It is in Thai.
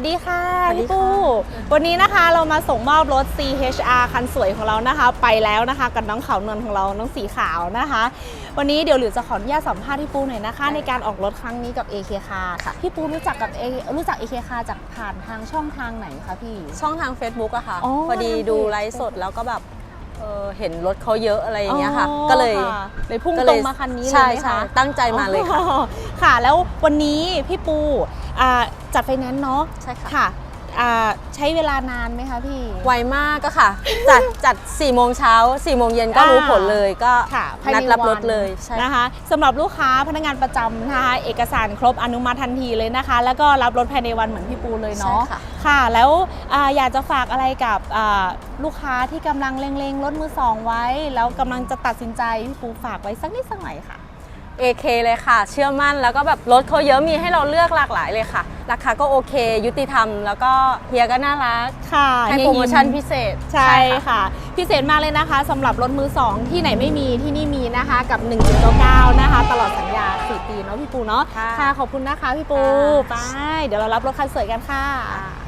สดีค่ะสวัสดีพี่ปูค่ะวันนี้นะคะเรามาส่งมอบรถ CHR คันสวยของเรานะคะ ไปแล้วนะคะกับน้องขาวนวลของเราน้องสีขาวนะคะ วันนี้เดี๋ยวหลิวจะขออนุญาตสัมภาษณ์พี่ปูหน่อยนะคะ ในการออกรถครั้งนี้กับ AK Car ค่ะพี่ปูรู้จักกับ A รู้จัก AK Car จากผ่านทางช่องทางไหนคะพี่ ช่องทาง Facebook อะค่ะอ๋อพอดีทางดูเพจไลฟ์สดแล้วก็แบบเออเห็นรถเขาเยอะอะไรอย่างเงี้ยค่ะอ๋อก็เลยค่ะเลยพุ่งก็ตรงมาคันนี้เลยใช่ไหมใช่คะตั้งใจมาเลยค่ะอ๋อค่ะ แล้ววันนี้พี่ปูอ่า จัดไฟแนนซ์เนาะใช่ค่ะค่ะอ่าใช้เวลานานไหมคะพี่ ไวมากก็ค่ะ จัดจัด4ี่โมงเช้า4ี่โมงเย็นก็อ่ารู้รู้ผลเลยก็ค่ะภายในนัดรับวันรถเลยใช่นะคะสำหรับลูกค้าพนักงานประจำนะคะเอกสารครบอนุมัติทันทีเลยนะคะ แล้วก็รับรถภายในวันเหมือนพี่ปูเลยเนาะใช่ค่ะค่ะ แล้วอ่าอยากจะฝากอะไรกับอ่าลูกค้าที่กำลังเล็งๆรถมือสองไว้ แล้วกำลังจะตัดสินใจพี่ปูฝากไว้สักนิดสักหน่อยค่ะ AK เลยค่ะ เชื่อมั่นแล้วก็แบบรถเขาเยอะมีให้เราเลือกหลากหลายเลยค่ะ ราคาก็โอเค ยุติธรรม แล้วก็เฮียก็น่ารักค่ะให้เฮียโปรโมชั่นยิ้พิเศษใช่ค่ะ พิเศษมากเลยนะคะสำหรับรถมือ 2 ที่ไหนไม่มีที่นี่มีนะคะกับ 1.99 นะคะ ตลอดสัญญา 4 ปีเนาะพี่ปูเนาะค่ะค่ะขอบคุณนะคะพี่ปูค่ะไปเดี๋ยวเรารับรถคันสวยกันค่ะค่ะ